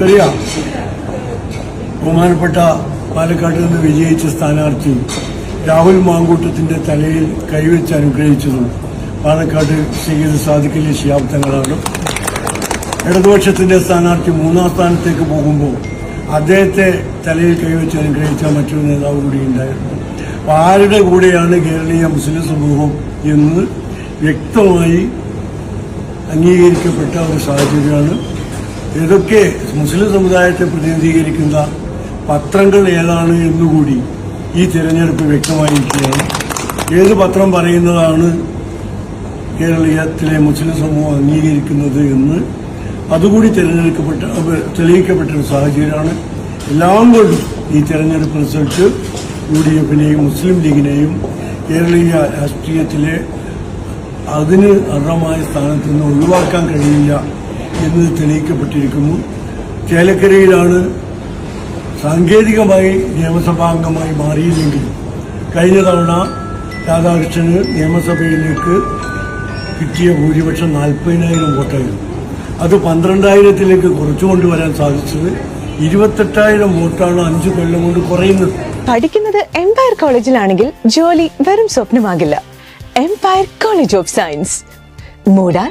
നമുക്കറിയാം. ബഹുമാനപ്പെട്ട പാലക്കാട് നിന്ന് വിജയിച്ച സ്ഥാനാർത്ഥി രാഹുൽ മാങ്കൂട്ടത്തിന്റെ തലയിൽ കൈവച്ച് അനുഗ്രഹിച്ചതും പാലക്കാട് സയ്യിദ് സാദിഖലി ശിയാബ് തങ്ങളാണ് ഇടതുപക്ഷത്തിന്റെ സ്ഥാനാർത്ഥി മൂന്നാം സ്ഥാനത്തേക്ക് പോകുമ്പോൾ അദ്ദേഹത്തെ തലയിൽ കൈവച്ച് അനുഗ്രഹിച്ച മറ്റൊരു നേതാവ് കൂടി ഉണ്ടായിരുന്നു. അപ്പൊ ആരുടെ കൂടെയാണ് കേരളീയ മുസ്ലിം സമൂഹം എന്ന് വ്യക്തമായി അംഗീകരിക്കപ്പെട്ട ഒരു സാഹചര്യമാണ് ഏതൊക്കെ മുസ്ലിം സമുദായത്തെ പ്രതിനിധീകരിക്കുന്ന പത്രങ്ങൾ ഏതാണ് എന്നുകൂടി ഈ തിരഞ്ഞെടുപ്പ് വ്യക്തമായിരിക്കുകയാണ്. ഏത് പത്രം പറയുന്നതാണ് കേരളീയത്തിലെ മുസ്ലിം സമൂഹം അംഗീകരിക്കുന്നത് എന്ന്. അതുകൂടി തിരഞ്ഞെടുക്കപ്പെട്ട തെളിയിക്കപ്പെട്ട ഒരു സാഹചര്യമാണ്. എല്ലാം കൊണ്ടും ഈ തെരഞ്ഞെടുപ്പ് റിസൾട്ട് യു ഡി എഫിനെയും മുസ്ലിം ലീഗിനെയും കേരളീയ രാഷ്ട്രീയത്തിലെ അതിന് അർഹമായ സ്ഥാനത്ത് നിന്ന് ഒഴിവാക്കാൻ കഴിയില്ല എന്ന് തെളിയിക്കപ്പെട്ടിരിക്കുന്നു. ചേലക്കരയിലാണ് സാങ്കേതികമായി നിയമസഭാംഗമായി മാറിയില്ലെങ്കിലും കഴിഞ്ഞ തവണ രാധാകൃഷ്ണന് നിയമസഭയിലേക്ക് കിട്ടിയ ഭൂരിപക്ഷം നാൽപ്പതിനായിരം വോട്ടായിരുന്നു. അത് പന്ത്രണ്ടായിരത്തിലേക്ക് കുറച്ചു കൊണ്ടുവരാൻ സാധിച്ചത് ഇരുപത്തെട്ടായിരം വോട്ടാണ് അഞ്ചു കൊല്ലം കൊണ്ട് കുറയുന്നത്. പഠിക്കുന്നത് എംപയർ കോളേജിലാണെങ്കിൽ ജോലി വെറും സ്വപ്നമാകില്ല. Empire college of science Moodal